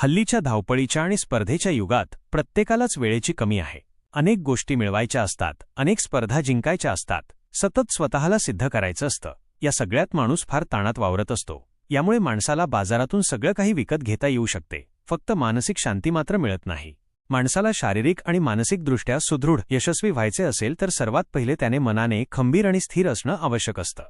हल्लीच्या धावपळीच्या आणि स्पर्धेच्या युगात प्रत्येकालाच वेळेची कमी आहे. अनेक गोष्टी मिळवायच्या असतात अनेक स्पर्धा जिंकायच्या असतात सतत स्वतःला सिद्ध करायचं असतं. या सगळ्यात माणूस फार ताणात वावरत असतो. यामुळे माणसाला बाजारातून सगळं काही विकत घेता येऊ शकते. फक्त मानसिक शांती मात्र मिळत नाही. माणसाला शारीरिक आणि मानसिकदृष्ट्या सुदृढ यशस्वी व्हायचे असेल तर सर्वात पहिले त्याने मनाने खंबीर आणि स्थिर असणं आवश्यक असतं.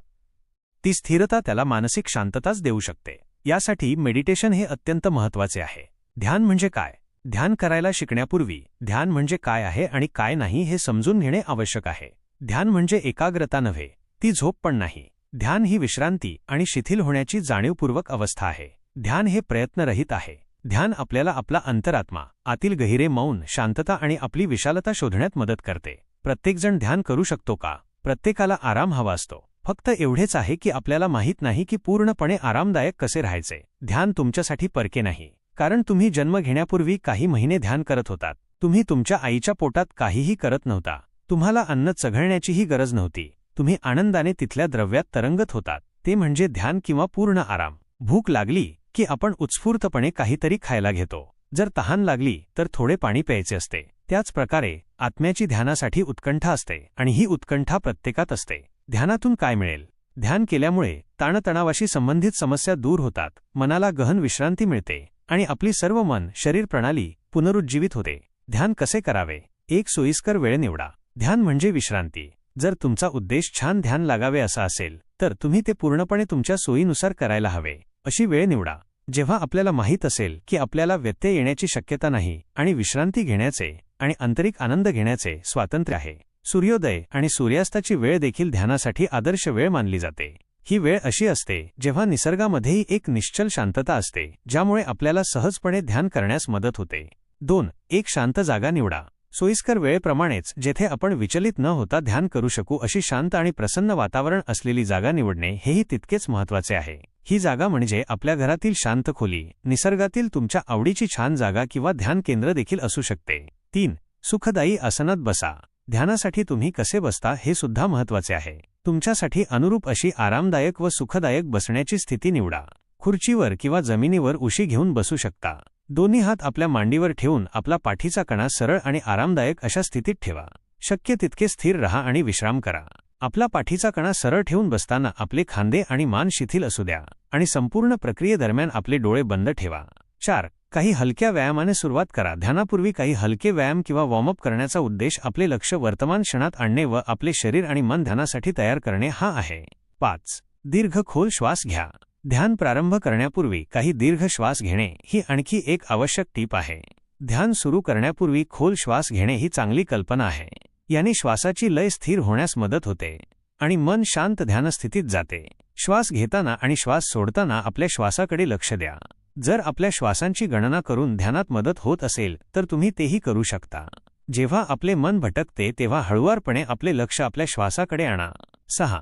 ती स्थिरता त्याला मानसिक शांतताच देऊ शकते. यासाठी मेडिटेशन हे अत्यंत महत्त्वाचे आहे. ध्यान म्हणजे काय? ध्यान करायला शिकण्यापूर्वी ध्यान म्हणजे काय आहे आणि काय नाही हे समजून घेणे आवश्यक आहे. ध्यान म्हणजे एकाग्रता नव्हे ती झोप पण नाही. ध्यान ही विश्रांती आणि शिथिल होण्याची जाणीवपूर्वक अवस्था आहे. ध्यान हे प्रयत्नरहित आहे. ध्यान आपल्याला आपला अंतरात्मा आतील गहिरे मौन शांतता आणि आपली विशालता शोधण्यात मदत करते. प्रत्येकजण ध्यान करू शकतो का? प्रत्येकाला आराम हवा असतो. फक्त एवढेच आहे की आपल्याला माहीत नाही की पूर्णपणे आरामदायक कसे राहायचे. ध्यान तुमच्यासाठी परके नाही. कारण तुम्ही जन्म घेण्यापूर्वी काही महिने ध्यान करत होतात. तुम्ही तुमच्या आईच्या पोटात काहीही करत नव्हता. तुम्हाला अन्न चघळण्याचीही गरज नव्हती. तुम्ही आनंदाने तिथल्या द्रव्यात तरंगत होतात. ते म्हणजे ध्यान किंवा पूर्ण आराम. भूक लागली की आपण उत्स्फूर्तपणे काहीतरी खायला घेतो. जर तहान लागली तर थोडे पाणी प्यायचे असते. त्याच प्रकारे आत्म्याची ध्यानासाठी उत्कंठा असते आणि ही उत्कंठा प्रत्येकात असते. ध्यानातून काय मिळेल? ध्यान केल्यामुळे ताणतणावाशी संबंधित समस्या दूर होतात मनाला गहन विश्रांती मिळते आणि आपली सर्व मन शरीर प्रणाली पुनरुज्जीवित होते. ध्यान कसे करावे? एक सोयीस्कर वेळ निवडा. ध्यान म्हणजे विश्रांती. जर तुमचा उद्देश छान ध्यान लागावे असा असेल तर तुम्ही ते पूर्णपणे तुमच्या सोयीनुसार करायला हवे. अशी वेळ निवडा. जेव्हा आपल्याला माहीत असेल की आपल्याला व्यत्यय येण्याची शक्यता नाही आणि विश्रांती घेण्याचे आणि आंतरिक आनंद घेण्याचे स्वातंत्र्य आहे सूर्योदय आणि सूर्यास्ताची वेळ देखील ध्यानासाठी आदर्श वेळ मानली जाते. ही वेळ अशी असते जेव्हा निसर्गामध्येही एक निश्चल शांतता असते ज्यामुळे आपल्याला सहजपणे ध्यान करण्यास मदत होते. दोन एक शांत जागा निवडा. सोयीस्कर वेळेप्रमाणेच जेथे आपण विचलित न होता ध्यान करू शकू अशी शांत आणि प्रसन्न वातावरण असलेली जागा निवडणे हेही तितकेच महत्त्वाचे आहे. ही जागा म्हणजे आपल्या घरातील शांत खोली निसर्गातील तुमच्या आवडीची छान जागा किंवा ध्यान केंद्र देखील असू शकते. तीन सुखदायी आसनात बसा. ध्यानासाठी तुम्ही कसे बसता हे सुद्धा महत्त्वाचे आहे. तुमच्यासाठी अनुरूप अशी आरामदायक व सुखदायक बसण्याची स्थिती निवडा. खुर्चीवर किंवा जमिनीवर उशी घेऊन बसू शकता. दोन्ही हात आपल्या मांडीवर ठेवून आपला पाठीचा कणा सरळ आणि आरामदायक अशा स्थितीत ठेवा. शक्य तितके स्थिर रहा आणि विश्राम करा. आपला पाठीचा कणा सरळ ठेवून बसताना आपले खांदे आणि मान शिथिल असू द्या आणि संपूर्ण प्रक्रियेदरम्यान आपले डोळे बंद ठेवा. चार. काही हलक्या व्यायामाने सुरुवात करा. ध्यानापूर्वी काही हलके व्यायाम किंवा वॉर्मअप करण्याचा उद्देश आपले लक्ष वर्तमान क्षणात आणणे व आपले शरीर आणि मन ध्यानासाठी तयार करणे हा आहे. पाच. दीर्घ खोल श्वास घ्या. ध्यान प्रारंभ करण्यापूर्वी काही दीर्घ श्वास घेणे ही आणखी एक आवश्यक टीप आहे. ध्यान सुरू करण्यापूर्वी खोल श्वास घेणे ही चांगली कल्पना आहे. याने श्वासाची लय स्थिर होण्यास मदत होते आणि मन शांत ध्यानस्थितीत जाते. श्वास घेताना आणि श्वास सोडताना आपल्या श्वासाकडे लक्ष द्या. जर आपल्या श्वासांची गणना करून ध्यानात मदत होत असेल तर तुम्ही तेही करू शकता. जेव्हा आपले मन भटकते तेव्हा हळुवारपणे आपले लक्ष आपल्या श्वासाकडे आणा. सहा.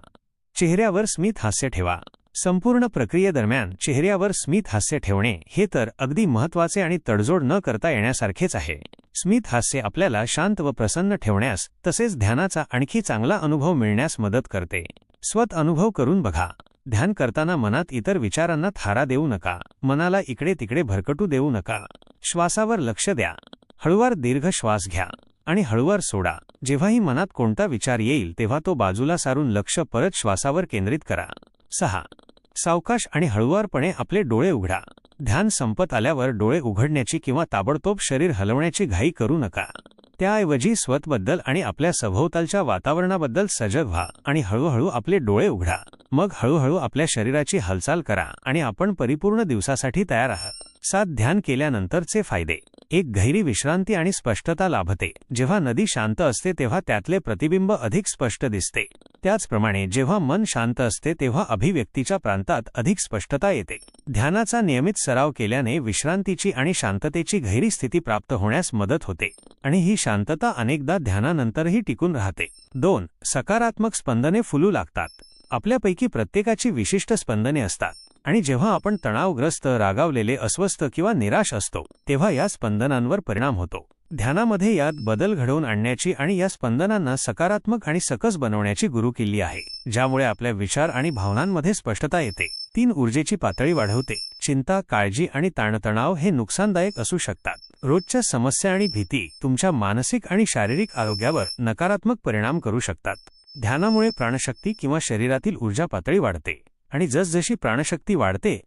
चेहऱ्यावर स्मित हास्य ठेवा. संपूर्ण प्रक्रियेदरम्यान चेहऱ्यावर स्मित हास्य ठेवणे हे तर अगदी महत्त्वाचे आणि तडजोड न करता येण्यासारखेच आहे. स्मित हास्य आपल्याला शांत व प्रसन्न ठेवण्यास तसेच ध्यानाचा आणखी चांगला अनुभव मिळण्यास मदत करते. स्वत अनुभव करून बघा. ध्यान करताना मनात इतर विचारांना थारा देऊ नका. मनाला इकडे तिकडे भरकटू देऊ नका. श्वासावर लक्ष द्या. हळुवार दीर्घ श्वास घ्या. आणि हळुवार सोडा. जेव्हाही मनात कोणता विचार येईल तेव्हा तो बाजूला सारून लक्ष परत श्वासावर केंद्रित करा. सहा. सावकाश आणि हळुवारपणे आपले डोळे उघडा. ध्यान संपत आल्यावर डोळे उघडण्याची किंवा ताबडतोब शरीर हलवण्याची घाई करू नका. त्याऐवजी स्वतबद्दल आणि आपल्या सभोवतालच्या वातावरणाबद्दल सजग व्हा आणि हळूहळू आपले डोळे उघडा. मग हळूहळू आपल्या शरीराची हालचाल करा आणि आपण परिपूर्ण दिवसासाठी तयार आहात. सात ध्यान केल्यानंतरचे फायदे. एक गहिरी विश्रांती आणि स्पष्टता लाभते. जेव्हा नदी शांत असते तेव्हा त्यातले प्रतिबिंब अधिक स्पष्ट दिसते. त्याचप्रमाणे जेव्हा मन शांत असते तेव्हा अभिव्यक्तीच्या प्रांतात अधिक स्पष्टता येते. ध्यानाचा नियमित सराव केल्याने विश्रांतीची आणि शांततेची गहिरी स्थिती प्राप्त होण्यास मदत होते आणि ही शांतता अनेकदा ध्यानानंतरही टिकून राहते. दोन सकारात्मक स्पंदने फुलू लागतात. आपल्यापैकी प्रत्येकाची विशिष्ट स्पंदने असतात. आणि जेव्हा आपण तणावग्रस्त रागावलेले अस्वस्थ किंवा निराश असतो तेव्हा या स्पंदनांवर परिणाम होतो. ध्यानामध्ये यात बदल घडवून आणण्याची आणि या स्पंदनांना सकारात्मक आणि सकस बनवण्याची गुरुकिल्ली आहे ज्यामुळे आपल्या विचार आणि भावनांमध्ये स्पष्टता येते. तीन ऊर्जेची पातळी वाढवते. चिंता काळजी आणि ताणतणाव हे नुकसानदायक असू शकतात. रोजच्या समस्या आणि भीती तुमच्या मानसिक आणि शारीरिक आरोग्यावर नकारात्मक परिणाम करू शकतात. ध्यानामुळे प्राणशक्ती किंवा शरीरातील ऊर्जा पातळी वाढते. आणि जसजशी प्राणशक्ती वाढते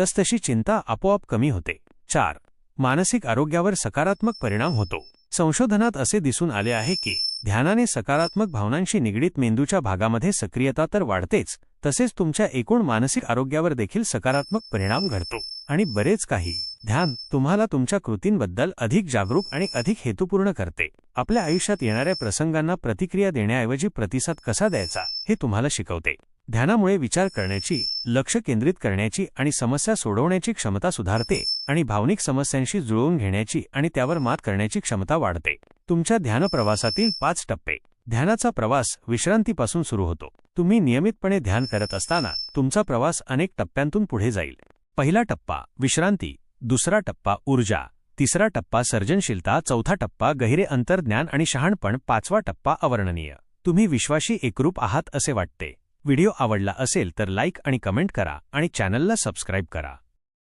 तसतशी चिंता आपोआप कमी होते. चार. मानसिक आरोग्यावर सकारात्मक परिणाम होतो. संशोधनात असे दिसून आले आहे की ध्यानाने सकारात्मक भावनांशी निगडीत मेंदूच्या भागामध्ये सक्रियता तर वाढतेच तसेच तुमच्या एकूण मानसिक आरोग्यावर देखील सकारात्मक परिणाम घडतो. आणि बरेच काही. ध्यान तुम्हाला तुमच्या कृतींबद्दल अधिक जागरूक आणि अधिक हेतुपूर्ण करते. आपल्या आयुष्यात येणाऱ्या प्रसंगांना प्रतिक्रिया देण्याऐवजी प्रतिसाद कसा द्यायचा हे तुम्हाला शिकवते. ध्यानामुळे विचार करण्याची लक्ष केंद्रित करण्याची आणि समस्या सोडवण्याची क्षमता सुधारते आणि भावनिक समस्यांशी जुळवून घेण्याची आणि त्यावर मात करण्याची क्षमता वाढते. तुमच्या ध्यान प्रवासातील पाच टप्पे. ध्यानाचा प्रवास विश्रांतीपासून सुरू होतो. तुम्ही नियमितपणे ध्यान करत असताना तुमचा प्रवास अनेक टप्प्यांतून पुढे जाईल. पहिला टप्पा विश्रांती. दुसरा टप्पा ऊर्जा. तिसरा टप्पा सर्जनशीलता. चौथा टप्पा गहिरे अंतर्ज्ञान आणि शहाणपण. पाचवा टप्पा अवर्णनीय. तुम्ही विश्वाशी एकरूप आहात असे वाटते. व्हिडिओ आवडला असेल तर लाईक आणि कमेंट करा आणि चॅनलला सबस्क्राईब करा.